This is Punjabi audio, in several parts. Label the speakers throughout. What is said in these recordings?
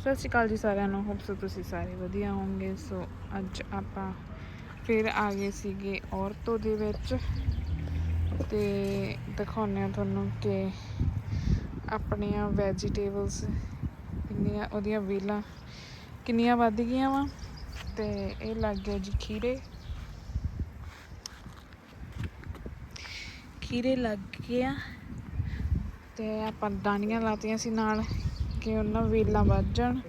Speaker 1: ਸਤਿ ਸ਼੍ਰੀ ਅਕਾਲ ਜੀ ਸਾਰਿਆਂ ਨੂੰ ਹੋਪ ਸੋ ਤੁਸੀਂ ਸਾਰੇ ਵਧੀਆ ਹੋਵੋਗੇ। ਸੋ ਅੱਜ ਆਪਾਂ ਫਿਰ ਆ ਗਏ ਸੀਗੇ ਔਰਤੋ ਦੇ ਵਿੱਚ ਤੇ ਦਿਖਾਉਂਦੇ ਆ ਤੁਹਾਨੂੰ ਕਿ ਆਪਣੀਆਂ ਵੈਜੀਟੇਬਲਸ ਕਿੰਨੀਆਂ, ਉਹਦੀਆਂ ਵੇਲਾਂ ਕਿੰਨੀਆਂ ਵੱਧ ਗਈਆਂ ਵਾ ਤੇ ਇਹ ਲੱਗ ਗਿਆ ਜੀ ਖੀਰੇ। ਖੀਰੇ ਲੱਗ ਗਿਆ ਤੇ ਆਪਾਂ ਦਾਣੀਆਂ ਲਾਤੀਆਂ ਸੀ ਨਾਲ। ਕਿ ਉਹਨਾਂ ਵੇਲਾਂ ਵੱਜ ਜਾਣ।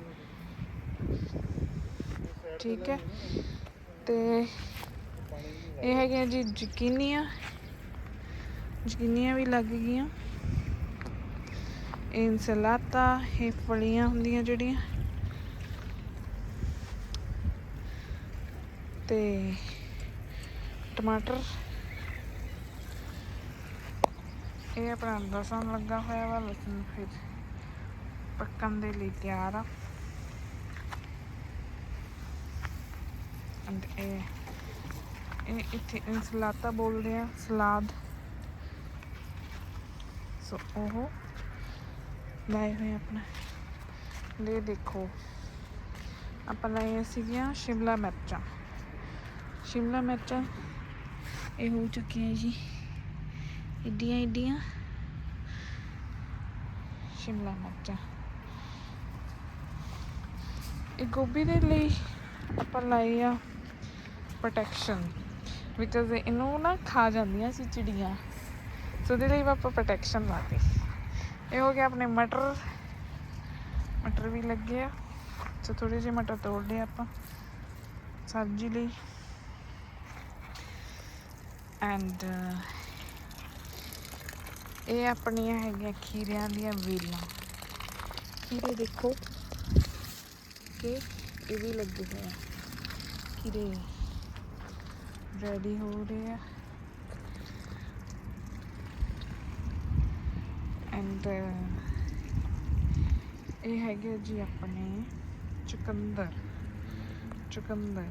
Speaker 1: ਠੀਕ ਹੈ। ਤੇ ਇਹ ਹੈਗੀਆਂ ਜੀ ਜ਼ਕੀਨੀਆਂ ਜ਼ਕੀਨੀਆਂ ਵੀ ਲੱਗ ਗਈਆਂ। ਇਨਸਲਾਤਾ, ਇਹ ਫਲੀਆਂ ਹੁੰਦੀਆਂ ਜਿਹੜੀਆਂ। ਤੇ ਟਮਾਟਰ। ਇਹ ਆਪਣਾ ਲਸਣ ਲੱਗਾ ਹੋਇਆ ਵਾ ਲਸਣ ਫਿਰ ਪੱਕਣ ਦੇ ਲਈ ਤਿਆਰ ਆ। And ਇਹ ਇਹ ਇੱਥੇ ਇਨਸਲਾਤਾ ਬੋਲਦੇ ਆ, ਸਲਾਦ। ਸੋ ਉਹ ਲਾਏ ਹੋਏ ਆਪਣਾ। ਲੈ ਦੇਖੋ, ਆਪਾਂ ਲਾਏ ਸੀਗੀਆਂ ਸ਼ਿਮਲਾ ਮਿਰਚਾਂ। ਸ਼ਿਮਲਾ ਮਿਰਚਾਂ, ਇਹ ਹੋ ਚੁੱਕੀਆਂ ਜੀ। ਇੱਡੀਆਂ ਇੱਡੀਆਂ ਸ਼ਿਮਲਾ ਮਿਰਚਾਂ। ਇਹ ਗੋਭੀ ਦੇ ਲਈ ਆਪਾਂ ਲਾਈ ਆ ਪ੍ਰੋਟੈਕਸ਼ਨ ਬਿਕਾਜ਼ ਇਹਨੂੰ ਨਾ ਖਾ ਜਾਂਦੀਆਂ ਸੀ ਚਿੜੀਆਂ। ਸੋ ਉਹਦੇ ਲਈ ਆਪਾਂ ਪ੍ਰੋਟੈਕਸ਼ਨ ਲਾਤੀ। ਇਹ ਹੋ ਗਿਆ ਆਪਣੇ ਮਟਰ। ਮਟਰ ਵੀ ਲੱਗੇ ਆ। ਸੋ ਥੋੜੇ ਜਿਹੇ ਮਟਰ ਤੋੜ ਲਏ ਆਪਾਂ ਸਬਜ਼ੀ ਲਈ। ਐਂਡ ਇਹ ਆਪਣੀਆਂ ਹੈਗੀਆਂ ਖੀਰਿਆਂ ਦੀਆਂ ਵੇਲਾਂ। ਖੀਰੇ ਦੇਖੋ। ਕਿ ਇਹ ਵੀ ਲੱਗੇ ਹੋਏ ਆ। ਖੀਰੇ ਰੈਡੀ ਹੋ ਰਹੇ ਆ। ਐਂਡ ਇਹ ਹੈਗੇ ਜੀ ਆਪਣੇ ਚੁਕੰਦਰ। ਚੁਕੰਦਰ।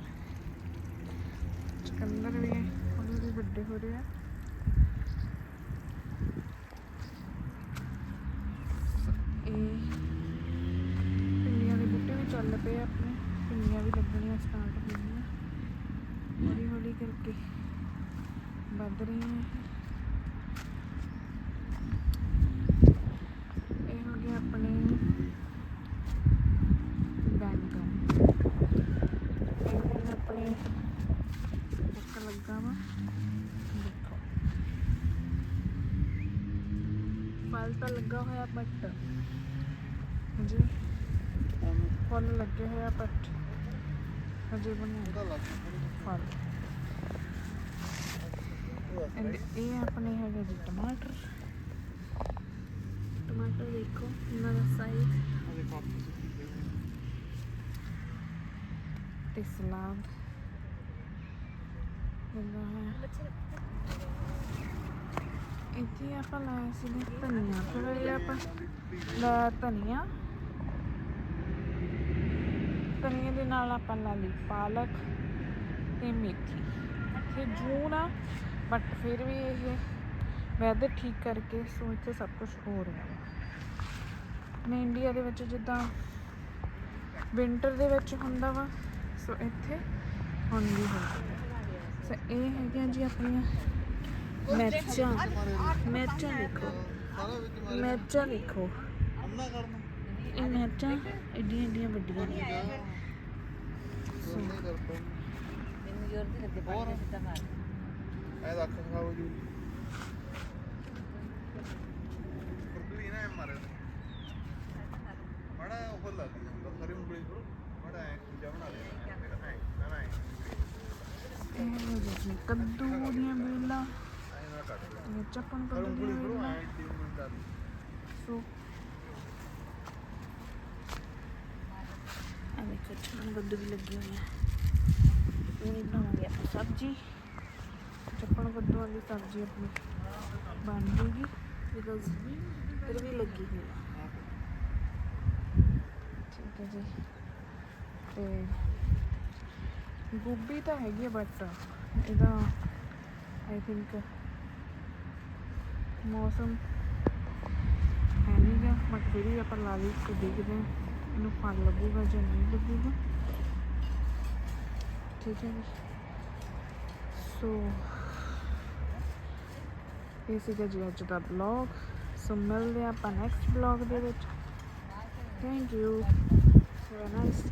Speaker 1: ਚੁਕੰਦਰ ਵੀ ਹੌਲੀ ਹੌਲੀ ਵੱਡੇ ਹੋ ਰਹੇ ਆ ਇਹ ਪਿੰਡੀਆਂ ਦੇ ਬੂਟੇ ਵੀ ਚੱਲ ਪਏ ਆ ਪਿੰਡੀਆਂ ਵੀ ਲੱਗਣੀਆਂ ਸਟਾਰਟ ਹੋ ਗਈਆਂ ਹੌਲੀ ਹੌਲੀ ਕਰਕੇ ਵੱਧ ਰਹੀਆਂ ਇਹ। ਇਹ ਹੋ ਗਿਆ ਆਪਣੇ ਬੈਂਗਣ। ਬੈਂਗਣ ਆਪਣੇ ਲੱਗਾ ਵਾ। ਦੇਖੋ। ਫਲ ਤਾਂ ਲੱਗਾ ਹੋਇਆ ਬਟ ਜੀ ਫੁੱਲ ਲੱਗੇ ਹੋਇਆ ਬਟ ਹਜੇ ਬਣਾਉਂਦਾ ਫਲ ਐਂਡ ਇਹ ਆਪਣੇ ਹੈਗੇ ਜੀ ਟਮਾਟਰ। ਟਮਾਟਰ ਦੇਖੋ ਇਹਨਾਂ ਦਾ ਸਾਈਜ਼ ਤੇ ਸਲਾਦ। ਲੱਗਾ ਹੋਇਆ ਇੱਥੇ ਆਪਾਂ ਲਾਇਆ ਸੀ ਧਨੀਆ। ਥੋੜਾ ਜਿਹਾ ਆਪਾਂ ਲਾ ਧਨੀਆ। ਧਨੀਏ ਦੇ ਨਾਲ ਆਪਾਂ ਲਾ ਲਈ ਪਾਲਕ ਤੇ ਮੇਥੀ। ਇੱਥੇ ਜੂਨ ਆ ਬਟ ਫਿਰ ਵੀ ਇਹ ਵੈਦਰ ਠੀਕ ਕਰਕੇ ਸੋ ਇੱਥੇ ਸਭ ਕੁਝ ਹੋ ਰਿਹਾ ਵਾ। ਆਪਣੇ ਇੰਡੀਆ ਦੇ ਵਿੱਚ ਜਿੱਦਾਂ ਵਿੰਟਰ ਦੇ ਵਿੱਚ ਹੁੰਦਾ ਵਾ, ਸੋ ਇੱਥੇ ਹੁਣ ਵੀ ਹੁੰਦਾ ਸੋ ਇਹ ਹੈਗੀਆਂ ਜੀ ਆਪਣੀਆਂ ਮਿਰਚਾਂ। ਮਿਰਚਾਂ ਦੇਖੋ। ਮਿਰਚਾਂ ਦੇਖੋ। ਇਹ ਮਿਰਚਾਂ ਏਡੀਆਂ ਏਡੀਆਂ ਵੱਡੀਆਂ ਨੇ।
Speaker 2: ਮੈਨੂੰ ਜ਼ੋਰ ਦੀ ਲੱਗੇ ਪਾਣੀ ਸਿੱਧਾ ਮਾਰ
Speaker 3: ਐ ਰੱਖ ਖਾਓ ਜੀ। ਕੁਰਕਲੀ ਨਾ ਮਾਰੇ ਬੜਾ ਉਹ ਲੱਗ ਜਾਂਦਾ ਸਾਰੀ ਉਂਗਲੀ ਬੜਾ ਐ ਕੁੰਜਾ ਬਣਾ ਲਿਆ। ਐ ਨਾ ਨਾ
Speaker 1: ਇਹ ਹੋ ਗਿਆ ਜੀ ਕੱਦੂ ਦੀਆਂ ਇਹ ਚੱਪਣ ਕੱਦੂ ਦੀਆਂ
Speaker 3: ਕਰ
Speaker 1: ਸੋ ਆ ਦੇਖੋ ਚੱਪਣ ਕੱਦੂ ਵੀ ਲੱਗੀ ਹੋਈ ਹੈ ਇਹ ਬਣਾਵਾਂਗੇ ਆਪਾਂ ਸਬਜ਼ੀ। ਚੱਪਣ ਕੱਦੂਆਂ ਦੀ ਸਬਜ਼ੀ ਆਪਣੀ ਬਣ ਜੂਗੀ। ਬਿਕਾਜ਼ ਫਿਰ ਵੀ ਲੱਗੀ ਹੋਈ ਹੈ ਠੀਕ ਹੈ ਜੀ। ਤੇ ਗੋਭੀ ਤਾਂ ਹੈਗੀ ਹੈ ਬਟ ਇਹਦਾ ਆਈ ਥਿੰਕ ਮੌਸਮ ਹੈ ਨਹੀਂਗਾ ਬਟ ਫਿਰ ਵੀ ਆਪਾਂ ਲਾ ਲਈ ਦੇਖਦੇ ਹਾਂ। ਇਹਨੂੰ ਫਲ ਲੱਗੂਗਾ ਜਾਂ ਨਹੀਂ ਲੱਗੂਗਾ। ਠੀਕ ਹੈ ਜੀ। ਸੋ ਇਹ ਸੀਗਾ ਜੀ ਅੱਜ ਦਾ ਬਲੌਗ ਸੋ ਮਿਲਦੇ ਹਾਂ ਆਪਾਂ ਨੈਕਸਟ ਬਲੌਗ ਦੇ ਵਿੱਚ। Thank you have a nice